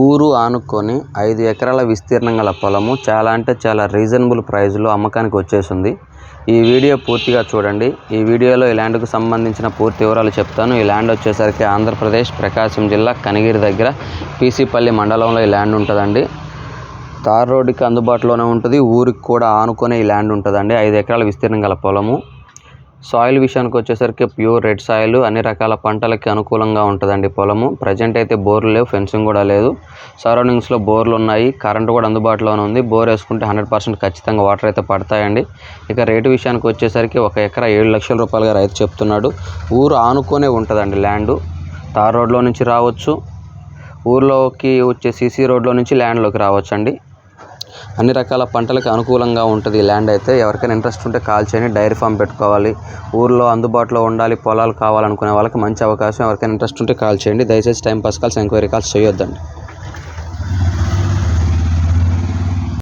ఊరు ఆనుకొని ఐదు ఎకరాల విస్తీర్ణం గల పొలము చాలా అంటే చాలా రీజనబుల్ ప్రైస్లో అమ్మకానికి వచ్చేసింది. ఈ వీడియో పూర్తిగా చూడండి. ఈ వీడియోలో ఈ ల్యాండ్కు సంబంధించిన పూర్తి వివరాలు చెప్తాను. ఈ ల్యాండ్ వచ్చేసరికి ఆంధ్రప్రదేశ్ ప్రకాశం జిల్లా కనిగిరి దగ్గర పీసీపల్లి మండలంలో ఈ ల్యాండ్ ఉంటుందండి. తార్ రోడ్డుకి అందుబాటులోనే ఉంటుంది. ఊరికి కూడా ఆనుకొని ఈ ల్యాండ్ ఉంటుందండి. ఐదు ఎకరాల విస్తీర్ణం గల పొలము. సాయిల్ విషయానికి వచ్చేసరికి ప్యూర్ రెడ్ సాయిల్ అన్ని రకాల పంటలకి అనుకూలంగా ఉంటుందండి పొలము. ప్రజెంట్ అయితే బోర్లు లేవు ఫెన్సింగ్ కూడా లేదు. సరౌండింగ్స్లో బోర్లు ఉన్నాయి కరెంట్ కూడా అందుబాటులోనే ఉంది. బోర్ వేసుకుంటే హండ్రెడ్ పర్సెంట్ ఖచ్చితంగా వాటర్ అయితే పడతాయండి. ఇక రేటు విషయానికి వచ్చేసరికి ఒక ఎకరా ఏడు లక్షల రూపాయలుగా రైతు చెప్తున్నాడు. ఊరు ఆనుకొనే ఉంటుందండి ల్యాండ్ తార్ రోడ్లో నుంచి రావచ్చు. ఊర్లోకి వచ్చే సీసీ రోడ్లో నుంచి ల్యాండ్లోకి రావచ్చు అండి అన్ని రకాల పంటలకు అనుకూలంగా ఉంటుంది ఈ ల్యాండ్ అయితే. ఎవరికైనా ఇంట్రెస్ట్ ఉంటే కాల్ చేయండి డైరీ ఫామ్ పెట్టుకోవాలి. ఊర్లో అందుబాటులో ఉండాలి పొలాలు కావాలనుకునే వాళ్ళకి మంచి అవకాశం. ఎవరికైనా ఇంట్రెస్ట్ ఉంటే కాల్ చేయండి. దయచేసి time pass calls enquiry calls చేయొద్దండి.